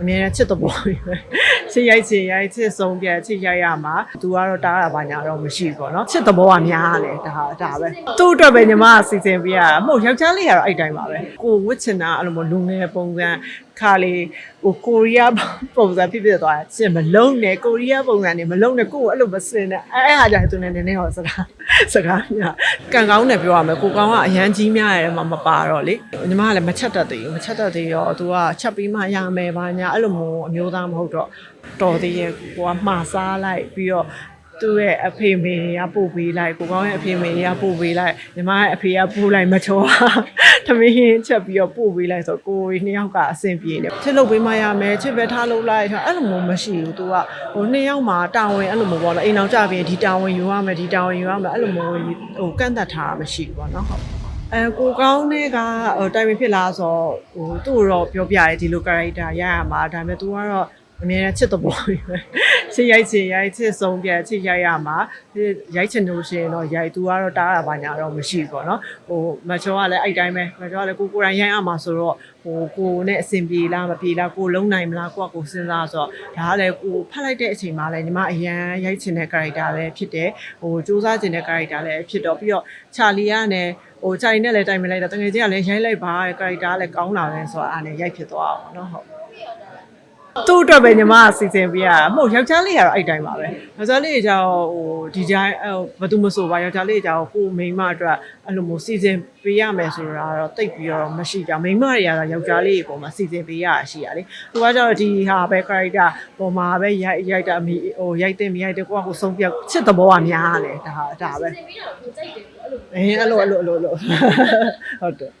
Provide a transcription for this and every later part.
အမြဲတမ်းချစ်တဲ့ဘောကြီးပဲချစ်ရိုက်ချင်ရိုက်ချစ်ဆုံးပြချစ်ရိုက်ရမှာသူကတော့တားတာဘာညာတော့မရှိဘူးပေါ့နော်ချစ်တဲ့ဘောကများတယ်ဒါဒါပဲသူ့အတွက်ပဲညီမကစီစဉ်ပေးရတာမဟုတ်ယောက်ျားလေးကတော့အဲ့တိုင်းပါပဲကိုဝစ်ချင်တာအဲ့လိုမျိုးလူငယ်ပုံစံ ခါလေးဟိုကိုရီးယားပုံစံဖြစ်ဖြစ်သွားချစ်မလုံးနဲ့ကိုရီးယားပုံစံနေမလုံးနဲ့ကိုကိုအဲ့လိုမစင်နဲ့အဲ့အဲ့ဟာကြသူနဲ့နည်းနည်းဟောစကားစကားများကံကောင်းတယ်ပြောရမယ်ကိုကောင်းကအရန်ကြီးများရတယ်မှမပါတော့လေညီမကလည်းမချက်တတ်သေးဘူးမချက်တတ်သေးရောသူကချက်ပြီးမှရမယ်ပါညာအဲ့လိုမျိုးအမျိုးသားမဟုတ်တော့တော်သေးရဲ့ကိုကမှားစားလိုက်ပြီးတော့သူ့ရဲ့အဖေမေတွေကပို့ပေးလိုက်ကိုကောင်းရဲ့အဖေမေတွေကပို့ပေးလိုက်ညီမရဲ့အဖေကပို့လိုက်မချော ထမင်းဟင်းချက်ပြီးတော့ပို့ပေးလိုက်ဆိုတော့ကိုယ်နှစ်ယောက်ကအဆင်ပြေနေချစ်လုပ်ပေးမှရမယ်ချစ်ပဲထားလုပ်လိုက်အဲ့လိုမျိုးမရှိဘူးသူကဟိုနှစ်ယောက်မှာတာဝန်အဲ့လိုမျိုးပေါ့နော်အိမ်အောင်ကြပြီးဒီတာဝန်ယူရမယ်ဒီတာဝန်ယူရမယ်အဲ့လိုမျိုးဟိုကန့်သက်ထားတာမရှိဘူးပေါ့နော်ဟုတ်အဲကိုကောင်းတဲ့ကဟိုတိုင်ပင်ဖြစ်လာဆိုဟိုသူ့ကိုတော့ပြောပြရဲဒီလို character ရရမှာဒါပေမဲ့ तू ကတော့ အမြဲတမ်းချစ်တဲ့ဘောကြီးပဲချစ်ရိုက်ချင်ရိုက်ချစ်ဆုံးပြချစ်ရိုက်ရမှာရိုက်ချင်လို့ရှိရင်တော့ရိုက် तू ကတော့တားတာဘာညာတော့မရှိဘူးပေါ့နော်ဟိုမချောကလည်းအဲ့တိုင်းပဲမချောကလည်းကိုကိုယ်တိုင်ရိုက်ရမှာဆိုတော့ဟိုကိုနဲ့အဆင်ပြေလားမပြေလားကိုလုံးနိုင်မလားကိုကကိုစဉ်းစားဆိုတော့ဒါကလည်းကိုဖတ်လိုက်တဲ့အချိန်မှာလည်းညီမအရန်ရိုက်ချင်တဲ့ character လည်းဖြစ်တယ်ဟိုစူးစမ်းချင်တဲ့ character လည်းဖြစ်တော့ပြီးတော့ချာလီကလည်းဟိုချာလီနဲ့လည်းတိုင်မလိုက်တော့တကယ်ကြီးကလည်းရိုက်လိုက်ပါတဲ့ character လည်းကောင်းလာတယ်ဆိုတော့အားနဲ့ရိုက်ဖြစ်သွားအောင်เนาะဟုတ် သူ့အတွက်ပဲညီမကစီစဉ်ပေးရတာမဟုတ်ယောက်ျားလေးကတော့အဲ့တိုင်းပါပဲယောက်ျားလေးကကြောင့်ဟိုဒီကြိုင်းဟိုဘာသူမဆိုပါယောက်ျားလေးကကြောင့်ကိုမိန်းမအတွက်အဲ့လိုမျိုးစီစဉ်ပေးရမယ်ဆိုတာတော့တိတ်ပြီးတော့မရှိကြမိန်းမတွေကတော့ယောက်ျားလေးကိုမှစီစဉ်ပေးရတာရှိရလေသူကကြောင့်ဒီဟာပဲ character ပုံမှာပဲရိုက်ရိုက်တာမီဟိုရိုက်တဲ့မရိုက်တဲ့ကိုကကိုဆုံးပြချစ်တဲ့ဘောကများတယ်ဒါဒါပဲနေပြီးတော့ကိုကြိုက်တယ်အဲ့လိုအဲအဲ့လိုအဲ့လိုအဲ့လိုအဲ့လိုဟုတ်တယ်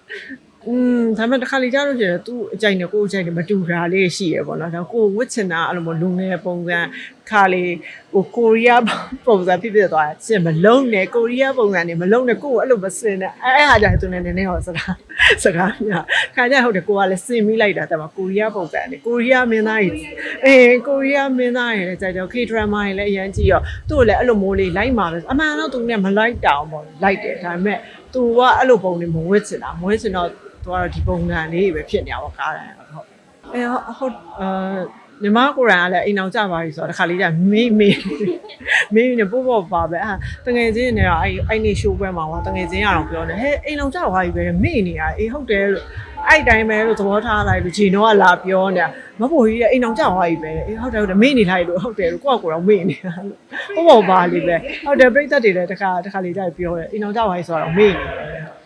อืมဒါပေမဲ့တစ်ခါလေကြာလို့ရှိရင်သူ့အကြိုက်နဲ့ကိုယ်အကြိုက်နဲ့မတူတာလေးရှိရပေါ့နော်ဒါကိုဝစ်ချင်တာအဲ့လိုမျိုးလူငယ်ပုံစံခါလေးဟိုကိုရီးယားပုံစံဖြစ်ဖြစ်သွားချင်မလုံးနဲ့ကိုရီးယားပုံစံနေမလုံးနဲ့ကိုကိုအဲ့လိုမစင်နဲ့အဲ့အဲ့ဟာကြသူနဲ့နည်းနည်းဟောစကားစကားများခါကြဟုတ်တယ်ကိုကလည်းစင်မိလိုက်တာတဲ့မှာကိုရီးယားပုံစံနေကိုရီးယားမင်းသားကြီးအေးကိုရီးယားမင်းသားကြီးလည်းကြိုက်တော့ K drama ကြီးလည်းအရန်ကြည့်ရောသူ့ကိုလည်းအဲ့လိုမိုးလေးလိုက်မှာပဲအမှန်တော့သူနဲ့မလိုက်တောင်ပေါ့လိုက်တယ်ဒါပေမဲ့ तू ကအဲ့လိုပုံနေမဝစ်ချင်တာမဝစ်ချင်တော့ तू ကတော့ဒီပုံစံလေးပဲဖြစ်နေတာပေါ့ကားတယ်ဟုတ်အဲဟုတ်အာညီမကိုယ်တိုင်ကလည်းအိမ်အောင်ကြပါပြီဆိုတော့တစ်ခါလေးကျမေးမေးမေးနေပို့ပို့ပါပဲအာတငယ်ချင်းနေတော့အဲ့အဲ့နေရှိုးပွဲမှာကတငယ်ချင်းရအောင်ပြောနေဟဲ့အိမ်အောင်ကြပါပြီပဲမေးနေတာအေးဟုတ်တယ်လို့အဲ့တိုင်းပဲလို့သဘောထားလိုက်လို့ဂျီနောကလာပြောနေတာမဖို့ကြီးအိမ်အောင်ကြပါပြီပဲအေးဟုတ်တယ်ဟုတ်တယ်မေးနေလိုက်လို့ဟုတ်တယ်လို့ကိုယ့်ကိုယ်တော့မေးနေတာလို့ပို့ပို့ပါလေးပဲဟုတ်တယ်ပြိတ္တတွေလည်းတစ်ခါတစ်ခါလေးကြပြောတယ်အိမ်အောင်ကြပါပြီဆိုတော့မေးနေတယ်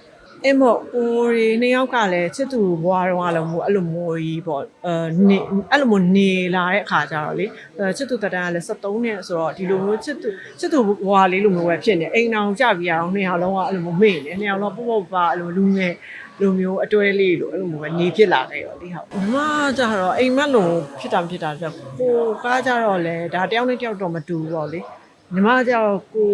အင်းမို့ကိုရီနှစ်ယောက်ကလည်းချစ်သူဘွားတော့လည်းမို့အဲ့လိုမျိုးကြီးပေါ့အဲနေအဲ့လိုမျိုးနေလာတဲ့အခါကျတော့လေအဲချစ်သူတတန်းကလည်း73နှစ်ဆိုတော့ဒီလိုမျိုးချစ်သူချစ်သူဘွားလေးလိုမျိုးပဲဖြစ်နေအိမ်အောင်ကြပြီးအောင်နှစ်ယောက်လုံးကအဲ့လိုမျိုးမေ့နေနှစ်ယောက်လုံးပုတ်ပုတ်ပါအဲ့လိုလူငယ်လိုမျိုးအတွဲလေးလိုအဲ့လိုမျိုးပဲနေဖြစ်လာခဲ့ရောလေဟုတ်မမကြတော့အိမ်မက်လိုဖြစ်တာဖြစ်တာဆိုကိုကားကြတော့လေဒါတယောက်နဲ့တယောက်တော့မတူဘူးပေါ့လေညီမကြတော့ကို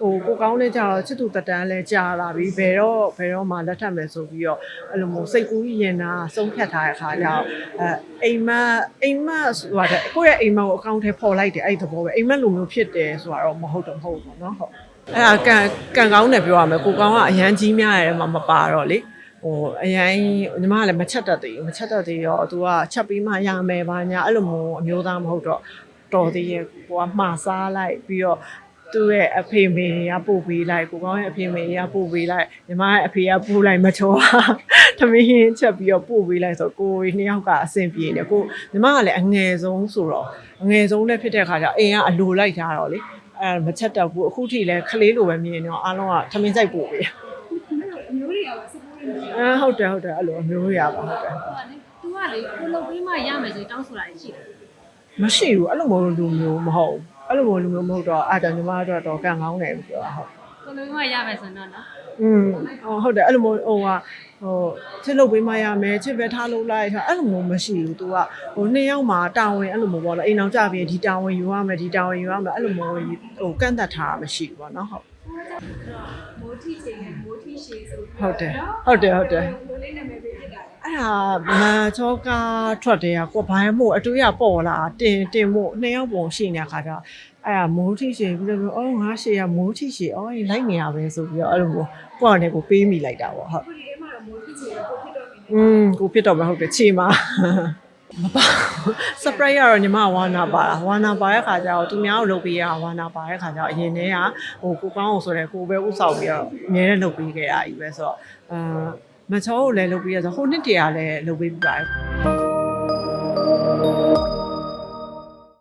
ဟိုကိုကောင်းတဲ့ကြတော့ချစ်သူတက်တန်းလဲကြာလာပြီဘယ်တော့ဘယ်တော့မှလက်ထပ်မယ်ဆိုပြီးတော့အဲ့လိုမျိုးစိတ်ကူးရင်နာဆုံးဖြတ်ထားတဲ့အခါကျတော့အဲအိမ်မက်အိမ်မက်ဆိုတာတဲ့ကိုယ့်ရဲ့အိမ်မက်ကိုအကောင့်ထဲပေါ်လိုက်တယ်အဲ့ဒီသဘောပဲအိမ်မက်လိုမျိုးဖြစ်တယ်ဆိုတာတော့မဟုတ်တော့မဟုတ်ဘူးเนาะဟုတ်အဲ့ဒါကံကံကောင်းတယ်ပြောရမယ်ကိုကောင်းကအရန်ကြီးများရတယ်မှမပါတော့လေဟိုအရင်ညီမကလည်းမချက်တတ်သေးဘူးမချက်တတ်သေးရော तू ကချက်ပြီးမှရမယ်ပါညာအဲ့လိုမျိုးအမျိုးသားမဟုတ်တော့တော်သေးရဲ့ကိုကမှားစားလိုက်ပြီးတော့ သူ့ရဲ့အဖေမေတွေကပို့ပေးလိုက်ကိုကောင်းရဲ့အဖေမေတွေကပို့ပေးလိုက်ညီမရဲ့အဖေကပို့လိုက်မချောထမင်းဟင်းချက်ပြီးတော့ပို့ပေးလိုက်ဆိုတော့ကိုယ်နှစ်ယောက်ကအဆင်ပြေနေကိုညီမကလည်းအငယ်ဆုံးဆိုတော့အငယ်ဆုံးလည်းဖြစ်တဲ့ခါကျအိမ်ကအလိုလိုက်ထားတော့လေအဲမချက်တော့ဘူးအခုထိလည်းခလေးလိုပဲမြင်နေတော့အားလုံးကထမင်းစိုက်ပို့ပေးအမျိုးတွေကစပိုးနေတယ်အဲဟုတ်တယ်ဟုတ်တယ်အဲ့လိုအမျိုးရပါဟုတ်တယ်သူကလေကိုလုပ်ပြီးမှရမယ်ဆိုတောင်းဆိုတာရှိတယ်မရှိဘူးအဲ့လိုမျိုးလူမျိုးမဟုတ်ဘူး အဲ့လိုမျိုးလူမျိုးမဟုတ်တော့အဲ့ဒါညီမတို့တော့ကံကောင်းတယ်ပြောတာဟုတ် ကိုလုပ်ပြီးမှရမယ်ဆိုတော့နော် อืมဟောဟုတ်တယ်အဲ့လိုမျိုးဟိုဟာဟိုချစ်လုပ်ပေးမှရမယ်ချစ်ပဲထားလို့လိုက်တာအဲ့လိုမျိုးမရှိဘူး तू ကဟိုနှစ်ယောက်မှာတာဝန်အဲ့လိုမျိုးပေါ့နော်အိမ်အောင်ကြပြီးဒီတာဝန်ယူရမယ်ဒီတာဝန်ယူရမယ်အဲ့လိုမျိုးဟိုကန့်သက်ထားတာမရှိဘူးပေါ့နော်ဟုတ် မိုးထီချိန်နဲ့မိုးထီရှည်ဆို ဟုတ်တယ်ဟုတ်တယ်ဟုတ်တယ် လိုလေးနာမည်ပေးဖြစ်တာ အဲ့ဒါမန်ချောကားထွက်တယ်ကကိုဘိုင်းမို့အတူရပေါ်လာတင်တင်မို့နှစ်ယောက်ပုံရှိနေခါကျအဲ့ဒါမိုးထီရှည်ပြီးတော့အော်ငါရှည်ရမိုးထီရှည်အော်ရင်လိုက်နေရပဲဆိုပြီးတော့အဲ့လိုကိုကိုကလည်းကိုပေးမိလိုက်တာပေါ့ဟုတ်อืมကိုဖြစ်တော့မဟုတ်တယ်ခြေမှာမပါ surprise ကတော့ညီမဝါနာပါတာဝါနာပါတဲ့ခါကျတော့သူများကိုလုပ်ပေးရဝါနာပါတဲ့ခါကျတော့အရင်တည်းကဟိုကိုကောင်းအောင်ဆိုတဲ့ကိုပဲဥဆောင်ပြီးတော့အများနဲ့လုပ်ပေးခဲ့တာကြီးပဲဆိုတော့အာ မချောကိုလည်းလုပ်ပြီးရဆိုဟိုနှစ်တည်းကလည်းလုပ်ပေးပြပါတယ်